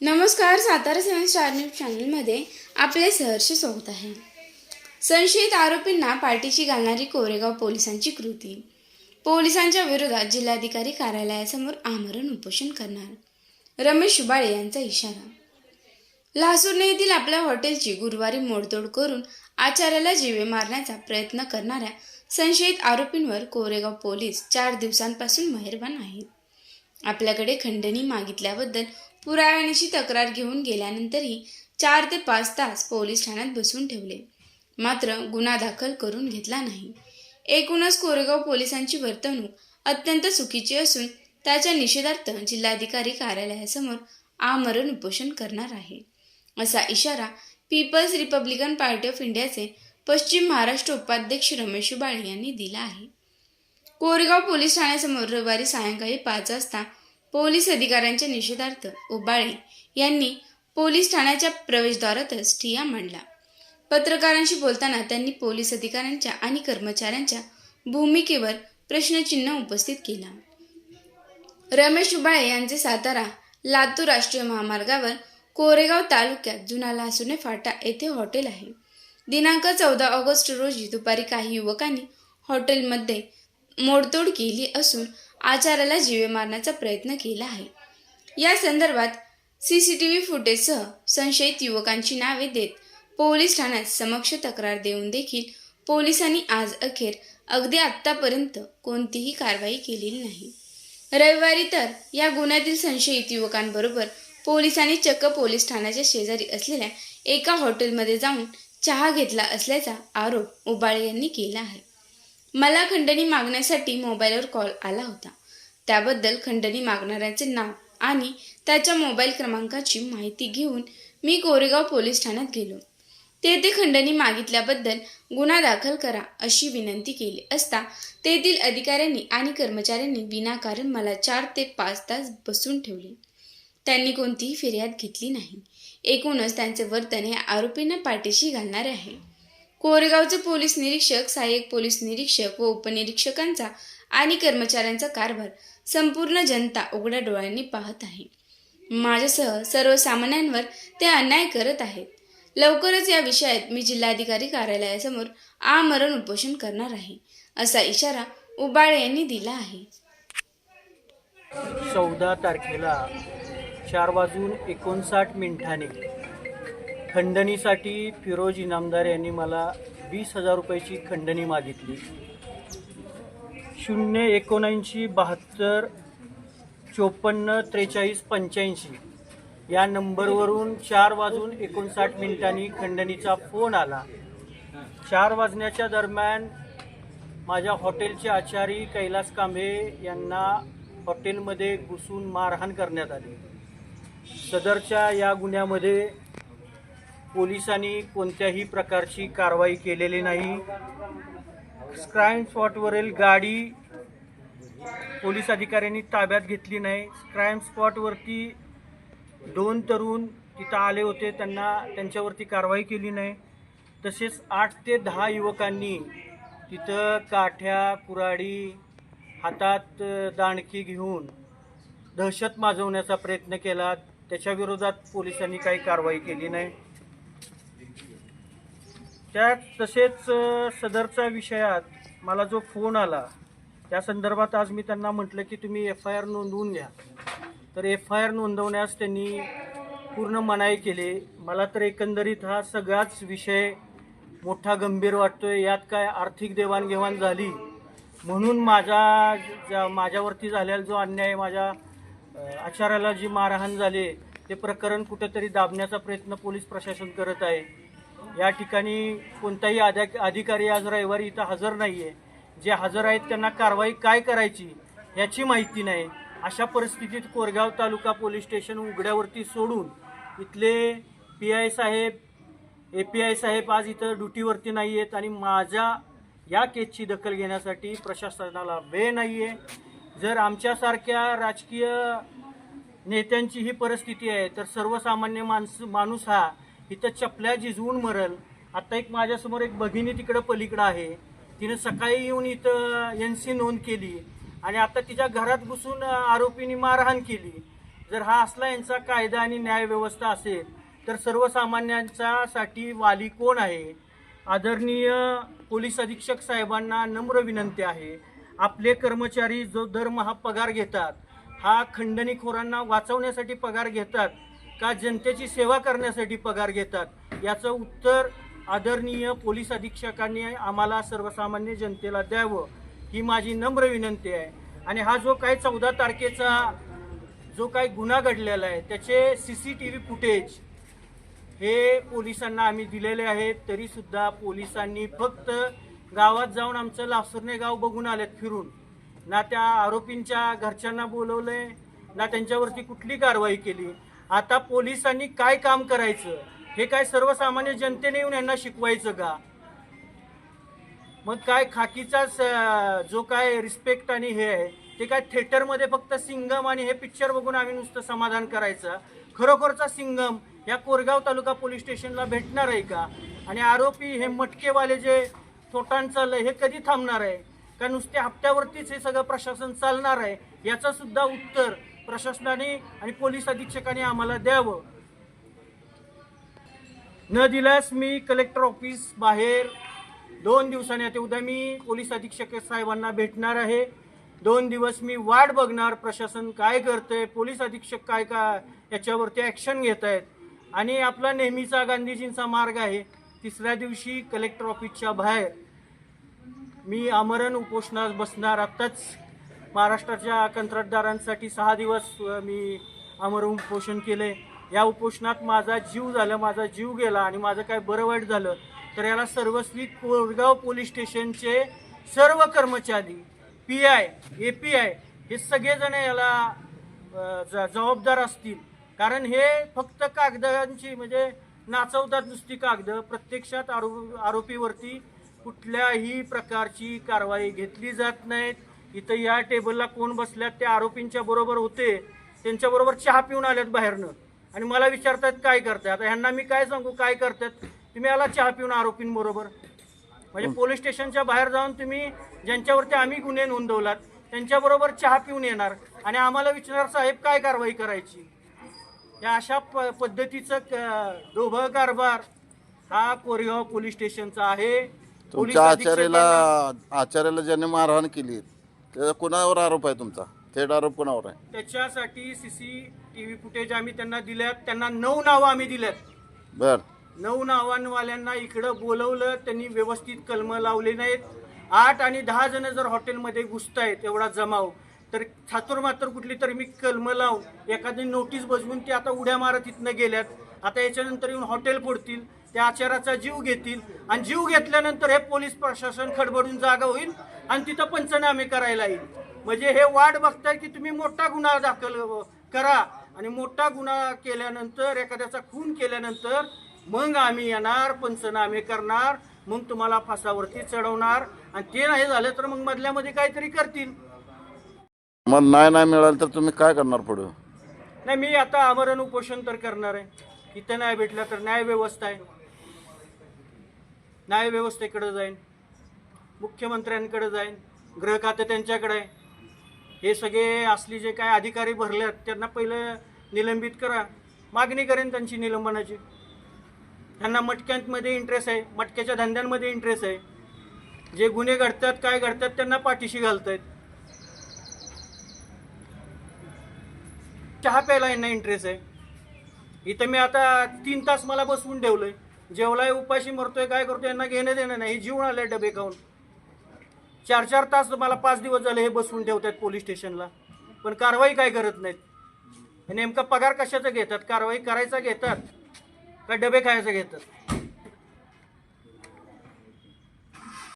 नमस्कार सातारा सेवन star news चॅनलमध्ये आपले सहर्ष स्वागत आहे. संशयित आरोपींना पाठीशी घालणारी कोरेगाव पोलिसांची कृती. पोलिसांच्या विरोधात जिल्हाधिकारी कार्यालयासमोर आमरण उपोषण करणार रमेश शुबाळे यांचा इशारा. लासूरने येथील आपल्या हॉटेलची गुरुवारी मोडतोड करून आचार्याला जीवे मारण्याचा प्रयत्न करणाऱ्या संशयित आरोपींवर कोरेगाव पोलीस चार दिवसांपासून मेहरबान आहेत. आपल्याकडे खंडणी मागितल्याबद्दल पुराव्याची तक्रार घेऊन गेल्यानंतरही चार ते पाच तास पोलीस ठाण्यात बसून ठेवले. मात्र गुन्हा दाखल करून घेतला नाही. एकूणच कोरेगाव पोलिसांची वर्तणूक अत्यंत चुकीची असून त्याच्या निषेधार्थ जिल्हाधिकारी कार्यालयासमोर आमरण उपोषण करणार आहे. असा इशारा पीपल्स रिपब्लिकन पार्टी ऑफ इंडियाचे पश्चिम महाराष्ट्र उपाध्यक्ष रमेश उबाळे यांनी दिला आहे. कोरेगाव पोलीस ठाण्यासमोर रविवारी सायंकाळी पाच वाजता पोलीस अधिकाऱ्यांच्या निषेधार्थ उबाळे यांनी पोलीस ठाण्याच्या प्रवेशद्वारातच ठिया मांडला. पत्रकारांशी बोलताना त्यांनी पोलीस अधिकाऱ्यांच्या आणि कर्मचाऱ्यांच्या भूमिकेवर प्रश्नचिन्ह उपस्थित केला. रमेश उबाळे यांचे सातारा लातूर राष्ट्रीय महामार्गावर कोरेगाव तालुक्यात जुना लासुने फाटा येथे हॉटेल आहे. दिनांक चौदा ऑगस्ट रोजी दुपारी काही युवकांनी हॉटेलमध्ये मोडतोड केली असून आचाराला जीवे मारण्याचा प्रयत्न केला आहे. या संदर्भात सी सी टी व्ही फुटेजसह संशयित युवकांची नावे देत पोलीस ठाण्यात समक्ष तक्रार देऊन देखील पोलिसांनी आज अखेर अगदी आत्तापर्यंत कोणतीही कारवाई केलेली नाही. रविवारी तर या गुन्ह्यातील संशयित युवकांबरोबर पोलिसांनी चक्क पोलीस ठाण्याच्या शेजारी असलेल्या एका हॉटेलमध्ये जाऊन चहा घेतला असल्याचा आरोप उबाळे यांनी केला आहे. मला खंडणी मागण्यासाठी मोबाईलवर कॉल आला होता. त्याबद्दल खंडणी मागणाऱ्याचे नाव आणि त्याच्या मोबाईल क्रमांकाची माहिती घेऊन मी कोरेगाव पोलीस ठाण्यात गेलो. तेथे खंडणी मागितल्याबद्दल गुन्हा दाखल करा अशी विनंती केली असता तेथील अधिकाऱ्यांनी आणि कर्मचाऱ्यांनी विनाकारण मला चार ते पाच तास बसून ठेवले. त्यांनी कोणतीही फिर्याद घेतली नाही. एकूणच त्यांचे वर्तन हे आरोपींना पाठीशी घालणारे आहे. कोरेगावचे पोलीस निरीक्षक सहाय्यक पोलीस निरीक्षक व उपनिरीक्षकांचा आणि कर्मचाऱ्यांचा कारभार संपूर्ण जनता उघड्या डोळ्यांनी पाहत आहे. माझ्यासह सर्वसामान्यांवर ते अन्याय करत आहेत. लवकरच या विषयात मी जिल्हाधिकारी कार्यालयासमोर आमरण उपोषण करणार आहे असा इशारा उबाळे यांनी दिला आहे. चौदा तारखेला चार वाजून एकोणसाठ मिनिटांनी खंडणीसाठी फिरोज इनामदार यांनी मला वीस हजार रुपयाची खंडणी मागितली. शून्य एकोणऐंशी बहात्तर चोपन्न त्रेचाळीस पंच्याऐंशी या नंबरवरून चार वाजून एकोणसाठ मिनिटांनी खंडणीचा फोन आला. चार वाजण्याच्या दरम्यान माझ्या हॉटेलचे आचारी कैलास कांबे यांना हॉटेलमध्ये घुसून मारहाण करण्यात आली. सदरच्या या गुन्ह्यामध्ये पोलिसांनी कोणत्याही प्रकारची कारवाई केलेली नाही. क्राईम स्पॉटवरील गाडी पोलीस अधिकाऱ्यांनी ताब्यात घेतली नाही. क्राईम स्पॉटवरती दोन तरुण तिथं आले होते. त्यांना त्यांच्यावरती कारवाई केली नाही. तसेच आठ ते दहा युवकांनी तिथं काठ्या कुराडी हातात दांडकी घेऊन दहशत माजवण्याचा प्रयत्न केला. त्याच्याविरोधात पोलिसांनी काही कारवाई केली नाही. त्या तसेच सदरच्या विषयात मला जो फोन आला त्या संदर्भात आज मी त्यांना म्हटलं की तुम्ही एफ आय आर नोंदवून घ्या. तर एफ आय आर नोंदवण्यास त्यांनी पूर्ण मनाई केली. मला तर एकंदरीत हा सगळाच विषय मोठा गंभीर वाटतोय. यात काय आर्थिक देवाणघेवाण झाली म्हणून माझा ज्या माझ्यावरती झालेला जो अन्याय माझ्या आचाराला जी मारहाण झाली ते प्रकरण कुठेतरी दाबण्याचा प्रयत्न पोलीस प्रशासन करत आहे. या ठिकाणी कोणताही अधिक अधिकारी आज रविवारी इथं हजर नाही आहे जे हजर आहेत त्यांना कारवाई काय करायची याची माहिती नाही. अशा परिस्थितीत कोरगाव तालुका पोलीस स्टेशन उघड्यावरती सोडून इथले पी आय साहेब ए पी आय साहेब आज इथं ड्युटीवरती नाही आहेत आणि माझ्या या केसची दखल घेण्यासाठी प्रशासनाला वेळ नाही आहे जर आमच्यासारख्या राजकीय नेत्यांची ही परिस्थिती आहे तर सर्वसामान्य माणस माणूस हा इथं चपल्या झिजवून मरल. आता एक माझ्यासमोर एक भगिनी तिकडं पलीकडं आहे. तिनं सकाळी येऊन इथं एन सी नोंद केली आणि आता तिच्या घरात घुसून आरोपींनी मारहाण केली. जर हा असला यांचा कायदा आणि न्यायव्यवस्था असेल तर सर्वसामान्यांच्यासाठी वाली कोण आहे? आदरणीय पोलीस अधीक्षक साहेबांना नम्र विनंती आहे. आपले कर्मचारी जो दरमहा पगार घेतात हा खंडणीखोरांना वाचवण्यासाठी पगार घेतात का जनतेची सेवा करण्यासाठी पगार घेतात? याचं उत्तर आदरणीय पोलीस अधीक्षकांनी आम्हाला सर्वसामान्य जनतेला द्यावं ही माझी नम्र विनंती आहे. आणि हा जो काही चौदा तारखेचा जो काही गुन्हा घडलेला आहे त्याचे C C T V footage हे पोलिसांना आम्ही दिलेले आहेत. तरीसुद्धा पोलिसांनी फक्त गावात जाऊन आमचं लासुरणे गाव बघून आलेत फिरून. ना त्या आरोपींच्या घरच्यांना बोलवलंय ना त्यांच्यावरती कुठली कारवाई केली. आता पोलिसांनी काय काम करायचं? हे काय सर्वसामान्य जनतेने येऊन यांना शिकवायचं का? मग काय खाकीचाच जो काय रिस्पेक्ट आणि हे आहे ते काय थिएटरमध्ये फक्त सिंगम आणि हे पिक्चर बघून आम्ही नुसतं समाधान करायचं? खरोखरचा सिंगम या कोरगाव तालुका पोलीस स्टेशनला भेटणार आहे का? आणि आरोपी हे मटकेवाले जे थोटांचं चाललंय हे कधी थांबणार आहे? का नुसत्या हप्त्यावरतीच हे सगळं प्रशासन चालणार आहे? याचं सुद्धा उत्तर प्रशासनाने आणि पोलीस अधीक्षकाने आम्हाला द्यावं. न दिल्यास मी कलेक्टर ऑफिस बाहेर दोन दिवसांनी आता उद्या मी पोलीस अधीक्षक साहेबांना भेटणार आहे. दोन दिवस मी वाट बघणार प्रशासन काय करतंय पोलीस अधीक्षक काय का याच्यावरती ॲक्शन घेत आहेत आणि आपला नेहमीचा गांधीजींचा मार्ग आहे तिसऱ्या दिवशी कलेक्टर ऑफिसच्या बाहेर. मी आमरण उपोषणास बसणार आत्ताच. महाराष्ट्राच्या कंत्राटदारांसाठी सहा दिवस मी अमर उपोषण केले. या उपोषणात माझा जीव झाला माझा जीव गेला आणि माझं काय बरं वाईट झालं तर याला सर्वस्वी कोरगाव पोलीस स्टेशनचे सर्व कर्मचारी P I A P I हे सगळेजण याला ज- जबाबदार असतील. कारण हे फक्त कागदांची म्हणजे नाचवतात नुसती कागद प्रत्यक्षात आरो आरोपीवरती कुठल्याही प्रकारची कारवाई घेतली जात नाहीत. इथं या टेबलला कोण बसल्यात त्या आरोपींच्या बरोबर होते. त्यांच्याबरोबर चहा पिऊन आल्यात बाहेरनं. आणि मला विचारतात काय करताय? आता ह्यांना मी काय सांगू काय करतात तुम्ही आला चहा पिऊन आरोपींबरोबर. म्हणजे पोलीस स्टेशनच्या बाहेर जाऊन तुम्ही ज्यांच्यावरती आम्ही गुन्हे नोंदवलात त्यांच्याबरोबर चहा पिऊन येणार. आणि आम्हाला विचारणार साहेब काय कारवाई करायची? या अशा प पद्धतीचं दोभं कारभार हा कोरेगाव पोलीस स्टेशनचा आहे. पोलीस तुमच्या आचार्याला आचार्याला ज्याने मारहाण केली त्याचा कुणावर आरोप आहे तुमचा? थेट आरोप कुणावर आहे? त्याच्यासाठी सीसी टीव्ही फुटेज आम्ही त्यांना दिल्यात. त्यांना नऊ नावं आम्ही दिल्यात. बर. नऊ नावांवाल्यांना इकडं बोलवलं. त्यांनी व्यवस्थित कलम लावले नाहीत. आठ आणि दहा जण जर हॉटेलमध्ये घुसतायत एवढा जमाव तर छातूर मात्र कुठली तरी मी कलम लावून एखादी नोटीस बसवून ते आता उड्या मारत इथनं गेल्यात. आता याच्यानंतर येऊन हॉटेल फोडतील. त्या आचाराचा जीव घेतील. आणि जीव घेतल्यानंतर हे पोलीस प्रशासन खडबडून जागा होईल आणि तिथं पंचनामे करायला येईल. म्हणजे हे वाट बघताय की तुम्ही मोठा गुन्हा दाखल करा. आणि मोठा गुन्हा केल्यानंतर एखाद्याचा खून केल्यानंतर मग आम्ही येणार पंचनामे करणार मग तुम्हाला फासावरती चढवणार. आणि ते नाही झालं तर मग मधल्यामध्ये काहीतरी करतील. मग नाही नाही मिळालं तर तुम्ही काय करणार पुढे? नाही मी आता आमरण उपोषण तर करणार आहे. इथं नाही भेटलं तर न्याय व्यवस्था आहे. न्यायव्यवस्थेकडे जाईन मुख्यमंत्र्यांकडे जाईन ग्रह खातं त्यांच्याकडे आहे. हे सगळे असली जे काय अधिकारी भरले आहेत त्यांना पहिलं निलंबित करा. मागणी करेन त्यांची निलंबनाची. त्यांना मटक्यांमध्ये इंटरेस्ट आहे मटक्याच्या धंद्यांमध्ये इंटरेस्ट आहे. जे गुन्हे घडतात काय घडतात त्यांना पाठीशी घालतायत. चहा प्यायला यांना इंटरेस्ट आहे. इथं मी आता तीन तास मला बसवून ठेवलं आहे जेवलाय उपाशी मरतोय काय करतोय यांना घेणं देणं नाही. हे जीवन आले डबे खाऊन. चार चार तास मला पाच दिवस झाले हे बसवून ठेवतात पोलीस स्टेशनला. पण कारवाई काय करत नाहीत? नेमका पगार कशाचा घेतात? कारवाई करायचा घेतात का डबे खायचा घेतात?